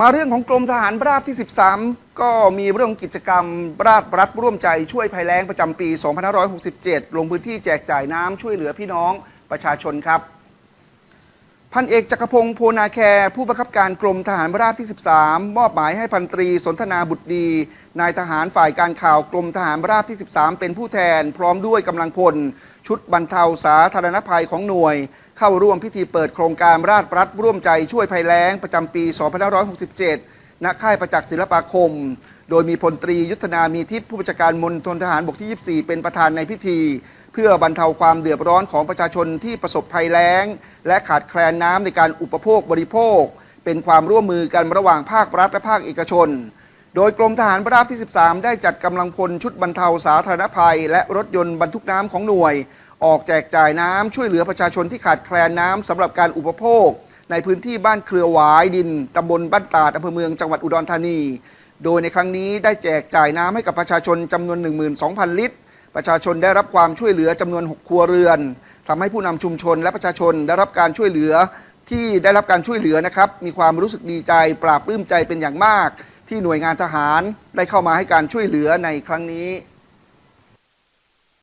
มาเรื่องของกรมทหารราบที่ 13 ก็มีเรื่องกิจกรรมราชรัฐร่วมใจช่วยภัยแล้งประจำปี 2567 ลงพื้นที่แจกจ่ายน้ำช่วยเหลือพี่น้องประชาชนครับ พันเอกจักรพงศ์โพนาแคร์ผู้บังคับการกรมทหารราบที่ 13 มอบหมายให้พันตรีสนทนาบุตรดี นายทหารฝ่ายการข่าวกรมทหารราบที่ 13 เป็นผู้แทน พร้อมด้วยกำลังพล ชุดบรรเทาสาธารณภัยของหน่วย เข้าร่วมพิธีเปิดโครงการราชรัฐร่วมใจช่วยภัยแล้งประจำปี 2567 ณค่ายประจักษ์ศิลปาคม โดยมีพลตรียุทธนามีทิพย์ผู้บัญชาการมณฑลทหารบกที่ 24 เป็นประธานในพิธี เพื่อบรรเทาความเดือดร้อนของประชาชนที่ประสบภัยแล้ง และขาดแคลนน้ำในการอุปโภคบริโภค เป็นความร่วมมือกันระหว่างภาครัฐและภาคเอกชน โดยกรมทหารราบที่ 13 ได้จัดกำลังพลชุดบรรเทาสาธารณภัย และรถยนต์บรรทุกน้ำของหน่วย ออกแจกจ่ายน้ำช่วยเหลือประชาชนที่ขาดแคลนน้ำสำหรับการอุปโภค ในพื้นที่บ้านเครือหวายดินตำบลบ้านตาดอำเภอเมืองจังหวัดอุดรธานี โดยในครั้งนี้ได้แจกจ่ายน้ำให้กับประชาชนจำนวน 12,000 ลิตร ประชาชนได้รับความช่วยเหลือจำนวน 6 ครัวเรือนทำให้ผู้นำชุมชนและประชาชนได้รับการช่วยเหลือที่ได้รับการช่วยเหลือนะครับ มีความรู้สึกดีใจปราบปลื้มใจเป็นอย่างมาก ที่หน่วยงานทหารได้เข้ามาให้การช่วยเหลือในครั้งนี้